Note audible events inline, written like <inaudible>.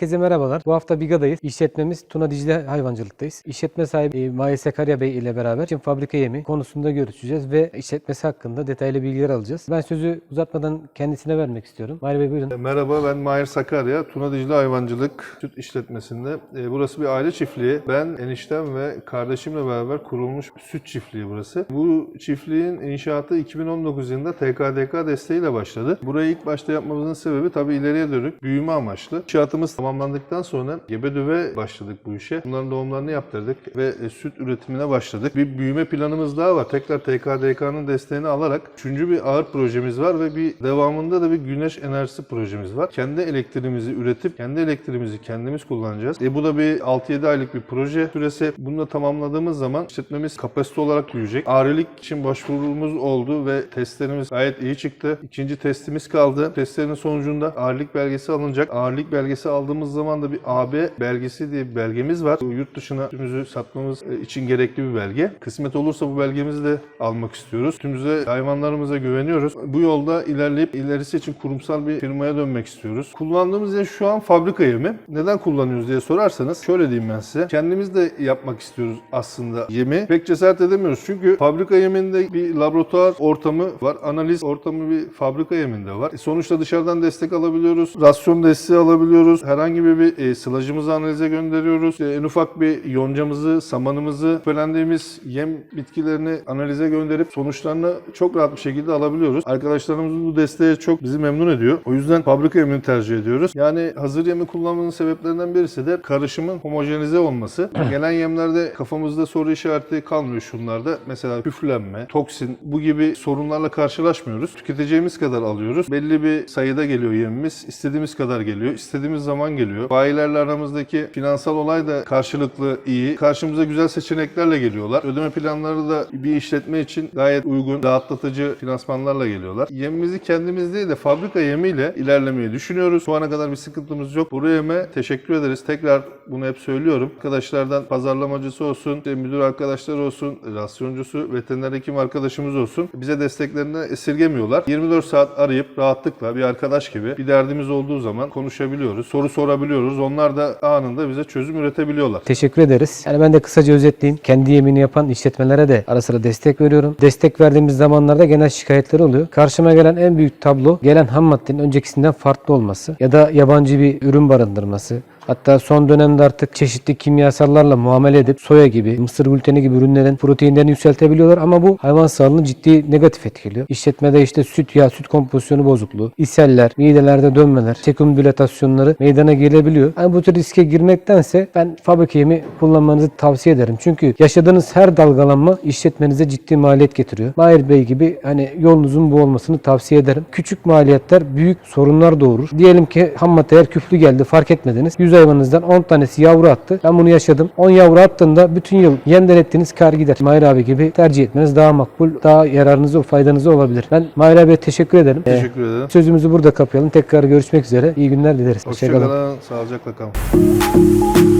Herkese merhabalar. Bu hafta Biga'dayız. İşletmemiz Tuna Dicle Hayvancılık'tayız. İşletme sahibi e, Mahir Sakarya Bey ile beraber Çin fabrika yemi konusunda görüşeceğiz ve işletmesi hakkında detaylı bilgiler alacağız. Ben sözü uzatmadan kendisine vermek istiyorum. Mahir Bey buyurun. Merhaba ben Mahir Sakarya. Tuna Dicle Hayvancılık Süt İşletmesi'nde. E, Burası bir aile çiftliği. Ben eniştem ve kardeşimle beraber kurulmuş süt çiftliği burası. Bu çiftliğin inşaatı 2019 yılında TKDK desteğiyle başladı. Burayı ilk başta yapmamızın sebebi tabii ileriye dönük büyüme amaçlı. İnşaatımız tamamlandıktan sonra gebe düve başladık bu işe. Bunların doğumlarını yaptırdık ve e, süt üretimine başladık. Bir büyüme planımız daha var. Tekrar TKDK'nın desteğini alarak üçüncü bir ağır projemiz var ve bir devamında da bir güneş enerjisi projemiz var. Kendi elektriğimizi üretip kendi elektriğimizi kendimiz kullanacağız. E bu da bir 6-7 aylık bir proje süresi. Bunu da tamamladığımız zaman işletmemiz kapasite olarak büyüyecek. Ağrılık için başvurumuz oldu ve testlerimiz gayet iyi çıktı. İkinci testimiz kaldı. Testlerin sonucunda ağırlık belgesi alınacak. Ağırlık belgesi aldığımız zaman da bir AB belgesi diye bir belgemiz var. Yurt dışına sütümüzü satmamız e, için gerekli bir belge. Kısmet olursa bu belgemizi de almak istiyoruz. Sütümüze, hayvanlarımıza güveniyoruz. Bu yolda ilerleyip ilerisi için kurumsal bir firmaya dönmek istiyoruz. Kullandığımız yem şu an fabrika yemi. Neden kullanıyoruz diye sorarsanız şöyle diyeyim ben size. Kendimiz de yapmak istiyoruz aslında yemi. Pek cesaret edemiyoruz çünkü fabrika yeminde bir laboratuvar ortamı var. Analiz ortamı bir fabrika yeminde var. E, sonuçta dışarıdan destek alabiliyoruz. Rasyon desteği alabiliyoruz. Herhangi bir, bir e, sılacımızı analize gönderiyoruz. E, en ufak bir yoncamızı, samanımızı, şüphelendiğimiz yem bitkilerini analize gönderip sonuçlarını çok rahat bir şekilde alabiliyoruz. Arkadaşlarımızın bu desteği çok bizi memnun ediyor. O yüzden fabrika yemini tercih ediyoruz. Yani hazır yemi kullanmanın sebeplerinden birisi de karışımın homojenize olması. <clears throat> Gelen yemlerde kafamızda soru işareti kalmıyor şunlarda. Mesela küflenme, toksin bu gibi sorunlarla karşılaşmıyoruz. Tüketeceğimiz kadar alıyoruz. Belli bir sayıda geliyor yemimiz. İstediğimiz kadar geliyor. istediğimiz zaman geliyor. Bayilerle aramızdaki finansal olay da karşılıklı iyi. Karşımıza güzel seçeneklerle geliyorlar. Ödeme planları da bir işletme için gayet uygun, rahatlatıcı finansmanlarla geliyorlar. Yemimizi kendimiz değil de fabrika yemiyle ilerlemeyi düşünüyoruz. Şu ana kadar bir sıkıntımız yok. Bu yeme teşekkür ederiz. Tekrar bunu hep söylüyorum. Arkadaşlardan pazarlamacısı olsun, işte müdür arkadaşlar olsun, rasyoncusu, veteriner hekim arkadaşımız olsun. Bize desteklerini esirgemiyorlar. 24 saat arayıp rahatlıkla bir arkadaş gibi bir derdimiz olduğu zaman konuşabiliyoruz. Soru sorabiliyoruz. Onlar da anında bize çözüm üretebiliyorlar. Teşekkür ederiz. Yani ben de kısaca özetleyeyim. Kendi yemini yapan işletmelere de ara sıra destek veriyorum. Destek verdiğimiz zamanlarda genel şikayetler oluyor. Karşıma gelen en büyük tablo gelen ham maddenin öncekisinden farklı olması ya da yabancı bir ürün barındırması. Hatta son dönemde artık çeşitli kimyasallarla muamele edip soya gibi, mısır gluteni gibi ürünlerin proteinlerini yükseltebiliyorlar ama bu hayvan sağlığını ciddi negatif etkiliyor. İşletmede işte süt ya süt kompozisyonu bozukluğu, ishaller, midelerde dönmeler, çekim dilatasyonları meydana gelebiliyor. Yani bu tür riske girmektense ben fabrika yemi kullanmanızı tavsiye ederim. Çünkü yaşadığınız her dalgalanma işletmenize ciddi maliyet getiriyor. Mahir Bey gibi hani yolunuzun bu olmasını tavsiye ederim. Küçük maliyetler büyük sorunlar doğurur. Diyelim ki ham eğer küflü geldi fark etmediniz. 100 hayvanınızdan 10 tanesi yavru attı. Ben bunu yaşadım. 10 yavru attığında bütün yıl yemden ettiğiniz kar gider. Mahir abi gibi tercih etmeniz daha makbul, daha yararınıza, faydanıza olabilir. Ben Mahir abiye teşekkür ederim. Ee, Teşekkür ederim. Sözümüzü burada kapayalım. Tekrar görüşmek üzere. İyi günler dileriz. Hoşçakalın. Hoşçakalın. Sağlıcakla kalın.